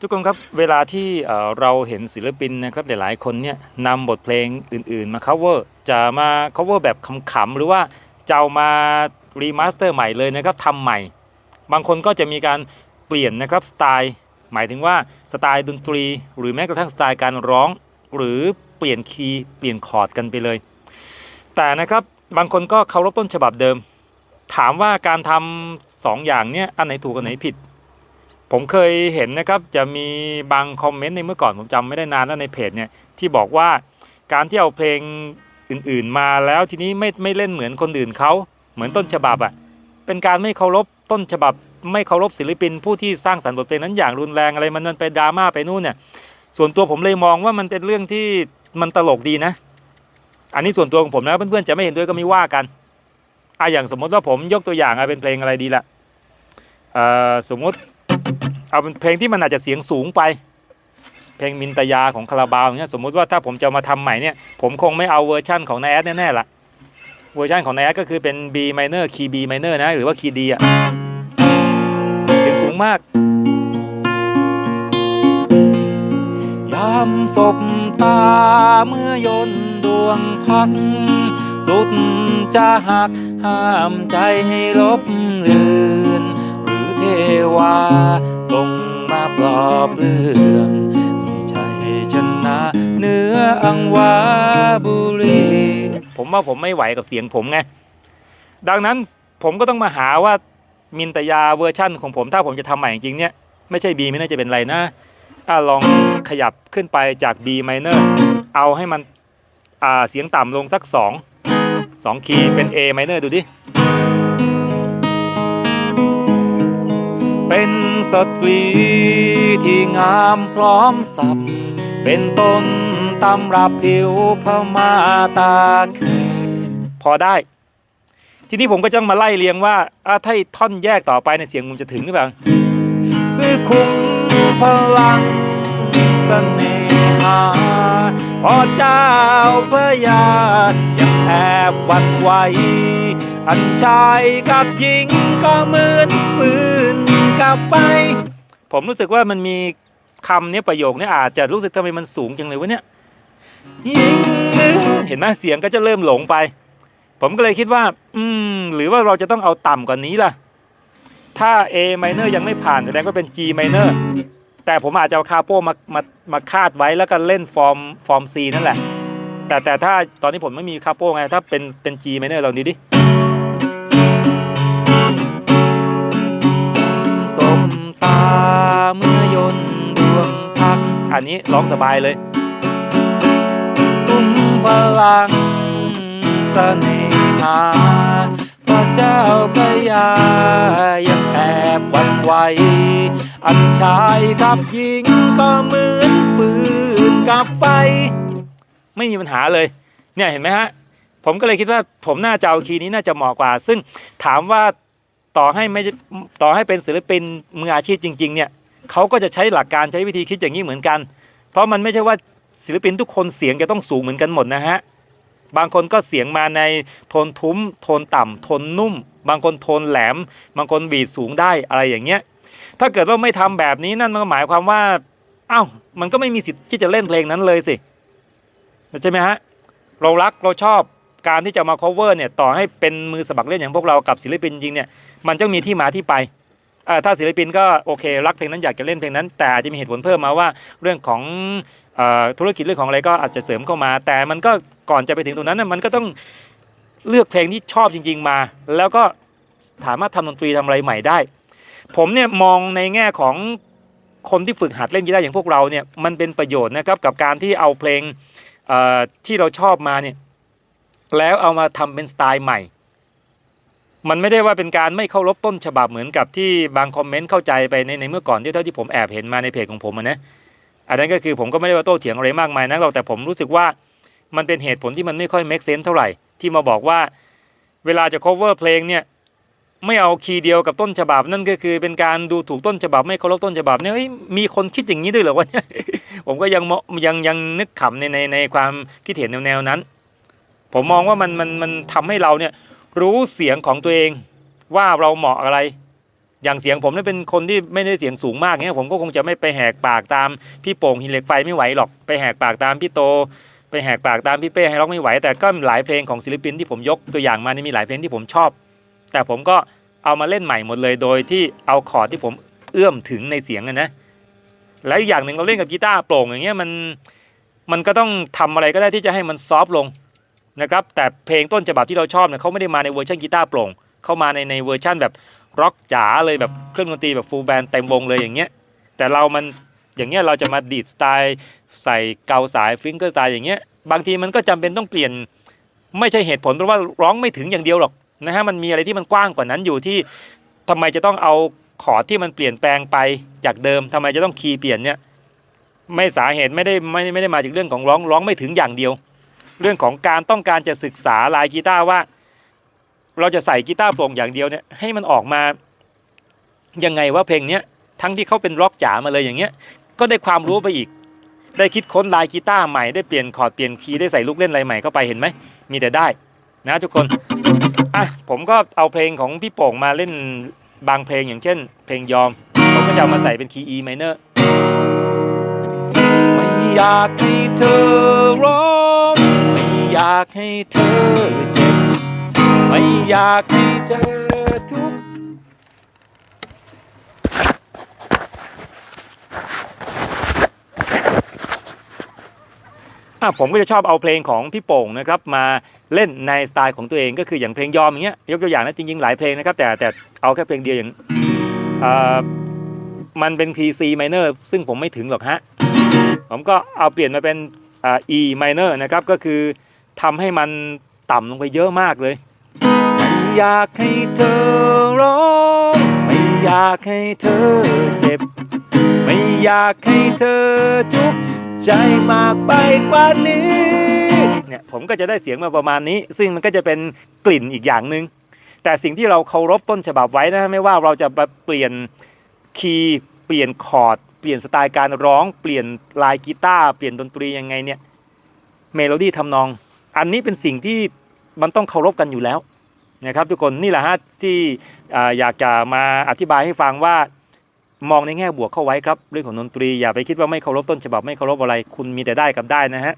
ทุกคนครับเวลาที่เราเห็นศิลปินนะครับหลายๆคนเนี่ยนำบทเพลงอื่น ๆ มา cover จะมา cover แบบขำๆหรือว่าจะเอามารีมาสเตอร์ใหม่เลยนะครับทำใหม่ บางคนก็จะมีการเปลี่ยนนะครับสไตล์หมายถึงว่าสไตล์ดนตรี หรือแม้กระทั่งสไตล์การร้อง หรือเปลี่ยนคีย์เปลี่ยนคอร์ดกันไปเลย แต่นะครับบางคนก็เคารพต้นฉบับเดิม ถามว่าการทำสองอย่างเนี่ยอันไหนถูกอันไหนผิด ผมเคยเห็นนะครับจะมีบางคอมเมนต์ในเมื่อก่อนผมจำไม่ได้นานแล้วในเพจเนี่ยที่บอกว่าการที่เอาเพลงอื่นๆมาแล้วทีนี้ไม่ไม่เล่นเหมือนคนอื่นเขาเหมือนต้นฉบับอะ่ะเป็นการไม่เคารพต้นฉบับ ไม่เคารพศิลปิน ผู้ที่สร้างสรรค์บทเพลงนั้นอย่างรุนแรงอะไรมันมันไปดราม่าไปนู่นเนี่ยส่วนตัวผมเลยมองว่ามันเป็นเรื่องที่มันตลกดีนะ อันนี้ส่วนตัวของผมนะเพื่อนๆจะไม่เห็นด้วยก็ไม่ว่ากัน อะอย่างสมมติว่าผมยกตัวอย่างอะเป็นเพลงอะไรดีละเอ่อสมมติเอาเป็นเพลงที่มันอาจจะเสียงสูงไป เพลงมินตยาของคาราบาวเงี้ยสมมติว่าถ้าผมจะมาทำใหม่เนี่ยผมคงไม่เอาเวอร์ชั่นของนายแอดแน่ๆละเวอร์ชันของนายแอดก็คือเป็น B minor คีย์ B minor นะหรือว่าคีย์ D อะเสียงสูงมากยามศบตาเมื่อยนดวงพัก สุดจะหัก ห้ามใจให้ลบเลือนหรือเทวาส่งมาปลอบเรื่องมีใจชนะเนืออังวาบุรีผมว่าผมไม่ไหวกับเสียงผมไง ดังนั้นผมก็ต้องมาหาว่ามินตยาเวอร์ชั่นของผมถ้าผมจะทำใหม่จริงๆเนี่ย ไม่ใช่ B ไม่น่าจะเป็นไรนะอะลองขยับขึ้นไปจาก B minor เอาให้มันอ่าเสียงต่ำลงสัก 2 2คีย์เป็น A minor ดูดิ เป็นสตรีที่งามพร้อมสับ เป็นต้นตำรับผิวพม่าตาแขกพอได้ ทีนี้ผมก็จะมาไล่เรียงว่าถ้าท่อนแยกต่อไปในเสียงผมจะถึงหรือเปล่าคือคุ้มพลังเสน่หา พอเจ้าพระยายังแอบหวันไหว อันชายกับหญิงก็เหมือนปืนกับไฟ ผมรู้สึกว่ามันมีคำนี้ประโยคนี้อาจจะรู้สึกทำไมมันสูงจังเลยวะเนี่ยยิงเห็นไหมเสียงก็จะเริ่มหลงไป ผมก็เลยคิดว่า อืม หรือว่าเราจะต้องเอาต่ำกว่านี้ล่ะ ถ้า A minor ยังไม่ผ่านแสดงว่าเป็น G minor แต่ผมอาจจะเอาคาโปมามามาคาดไว้แล้วก็เล่นฟอร์มฟอร์ม C นั่นแหละ แต่แต่ถ้าตอนนี้ผมไม่มีคาโปไง ถ้าเป็นเป็น G minor ลองดีดิสมตาเมื่อยนดวงพัก อันนี้ร้องสบายเลยตุ้มพลังเสน่หาพระเจ้าพระยายังแอบวันไหว อันชายกับหญิงก็เหมือนฟืนกับไฟ ไม่มีปัญหาเลย เนี่ยเห็นไหมฮะ ผมก็เลยคิดว่าผมน่าจะเอาคีย์นี้น่าจะเหมาะกว่า ซึ่งถามว่าต่อให้ไม่ต่อให้เป็นศิลปินมืออาชีพจริง ๆ เนี่ยเขาก็จะใช้หลักการใช้วิธีคิดอย่างนี้เหมือนกัน เพราะมันไม่ใช่ว่าศิลปินทุกคนเสียงจะต้องสูงเหมือนกันหมดนะฮะบางคนก็เสียงมาในโทนทุ้ม โทนต่ำโทนนุ่ม บางคนโทนแหลม บางคนบีดสูงได้อะไรอย่างเงี้ย ถ้าเกิดว่าไม่ทำแบบนี้นั่นมันก็หมายความว่าอ้าวมันก็ไม่มีสิทธิ์ที่จะเล่นเพลงนั้นเลยสิใช่ไหมฮะเรารักเราชอบการที่จะมา cover เนี่ยต่อให้เป็นมือสมัครเล่นอย่างพวกเรากับศิลปินจริงเนี่ยมันต้องมีที่มาที่ไปอ่อถ้าศิลปินก็โอเค รักเพลงนั้นอยากจะเล่นเพลงนั้น แต่อาจจะมีเหตุผลเพิ่มมาว่าเรื่องของอธุรกิจเรื่องของอะไรก็อาจจะเสริมเข้ามา แต่มันก็ก่อนจะไปถึงตรงนั้นน่ะมันก็ต้องเลือกเพลงที่ชอบจริง ๆ มา แล้วก็สามารถทำดนตรีทำอะไรใหม่ได้ ผมเนี่ยมองในแง่ของคนที่ฝึกหัดเล่นกีตาร์อย่างพวกเราเนี่ยมันเป็นประโยชน์นะครับกับการที่เอาเพลงที่เราชอบมาเนี่ยแล้วเอามาทำเป็นสไตล์ใหม่ มันไม่ได้ว่าเป็นการไม่เคารพต้นฉบับเหมือนกับที่บางคอมเมนต์เข้าใจไปในในเมื่อก่อนที่เท่าที่ผมแอบเห็นมาในเพจของผมนะอันนั้นก็คือผมก็ไม่ได้ว่าโต้เถียงอะไรมากมายนักหรอกแต่ผมรู้สึกว่ามันเป็นเหตุผลที่มันไม่ค่อย make sense เท่าไหร่ที่มาบอกว่า เวลาจะ cover เพลงเนี่ย ไม่เอาคีย์เดียวกับต้นฉบับนั่นก็คือเป็นการดูถูกต้นฉบับไม่เคารพต้นฉบับเนี่ยมีคนคิดอย่างนี้ด้วยเหรอวะเนี่ยผมก็ยังมยังยังนึกขำในในในความคิดเห็นแนวแนวนั้น ผมมองว่ามันมันมันทำให้เราเนี่ยรู้เสียงของตัวเองว่าเราเหมาะอะไร อย่างเสียงผมเนี่ยเป็นคนที่ไม่ได้เสียงสูงมากเงี้ยผมก็คงจะไม่ไปแหกปากตามพี่โป่งหินเหล็กไฟไม่ไหวหรอกไปแหกปากตามพี่โต ไปแหกปากตามพี่เป้ให้ร้องไม่ไหว แต่ก็หลายเพลงของศิลปินที่ผมยกตัวอย่างมานี่มีหลายเพลงที่ผมชอบ แต่ผมก็เอามาเล่นใหม่หมดเลยโดยที่เอาคอร์ดที่ผมเอื้อมถึงในเสียงนะ และอีกอย่างหนึ่งเราเล่นกับกีตาร์โปร่งอย่างเงี้ยมันมันก็ต้องทำอะไรก็ได้ที่จะให้มันซอฟต์ลงนะครับแต่เพลงต้นฉบับที่เราชอบเนี่ยเขาไม่ได้มาในเวอร์ชันกีตาร์โปร่งเข้ามาในในเวอร์ชันแบบร็อกจ๋าเลยแบบเครื่องดนตรีแบบฟูลแบนด์เต็มวงเลยอย่างเงี้ยแต่เรามันอย่างเงี้ยเราจะมาดีดสไตล์ใส่เกาสายฟิงเกอร์สไตล์อย่างเงี้ยบางทีมันก็จำเป็นต้องเปลี่ยน ไม่ใช่เหตุผลเพราะว่าร้องไม่ถึงอย่างเดียวหรอก นะฮะมันมีอะไรที่มันกว้างกว่านั้นอยู่ที่ทำไมจะต้องเอาคอดที่มันเปลี่ยนแปลงไปจากเดิมทำไมจะต้องคีย์เปลี่ยนเนี่ยไม่สาเหตุไม่ได้ไม่ไม่ได้มาจากเรื่องของร้องร้องไม่ถึงอย่างเดียว เรื่องของการต้องการจะศึกษาลายกีตาร์ว่า เราจะใส่กีตาร์โปร่งอย่างเดียวเนี่ยให้มันออกมายังไงว่าเพลงเนี้ยทั้งที่เขาเป็นร็อกจ๋ามาเลยอย่างเงี้ย ก็ได้ความรู้ไปอีก ได้คิดค้นลายกีตาร์ใหม่ได้เปลี่ยนคอร์ดเปลี่ยนคีย์ได้ใส่ลูกเล่นอะไรใหม่เข้าไปเห็นไหมมีแต่ได้นะทุกคน อะผมก็เอาเพลงของพี่โป่งมาเล่นบางเพลงอย่างเช่น เพลงยอม ผมก็จะเอามาใส่เป็นคีย์ E minor ไม่อยากให้เธอร้องไม่อยากให้เธอเจ็บไม่อยากให้เธอทุกข์ ผมก็จะชอบเอาเพลงของพี่โป่งนะครับมาเล่นในสไตล์ของตัวเองก็คืออย่างเพลงยอมอย่างเงี้ยยกตัวอย่างนะจริงๆหลายเพลงนะครับแต่แต่เอาแค่เพลงเดียวอย่างมันเป็นคีย์ C minor ซึ่งผมไม่ถึงหรอกฮะผมก็เอาเปลี่ยนมาเป็นอ่า E minor นะครับก็คือทำให้มันต่ำลงไปเยอะมากเลยไม่อยากให้เธอร้องไม่อยากให้เธอเจ็บ ไม่อยากให้เธอทุก ใจมากไปกว่านี้เนี่ยผมก็จะได้เสียงมาประมาณนี้ ซึ่งมันก็จะเป็นกลิ่นอีกอย่างหนึ่งแต่สิ่งที่เราเคารพต้นฉบับไว้นะไม่ว่าเราจะเปลี่ยนคีย์เปลี่ยนคอร์ดเปลี่ยนสไตล์การร้องเปลี่ยนลายกีตาร์เปลี่ยนดนตรียังไงเนี่ยเมโลดี้ทำนอง อันนี้เป็นสิ่งที่มันต้องเคารพกันอยู่แล้วนะครับทุกคนนี่แหละฮะที่อยากจะมาอธิบายให้ฟังว่า มองในแง่บวกเข้าไว้ครับเรื่องของดนตรีอย่าไปคิดว่าไม่เคารพต้นฉบับไม่เคารพอะไร คุณมีแต่ได้กับได้นะฮะ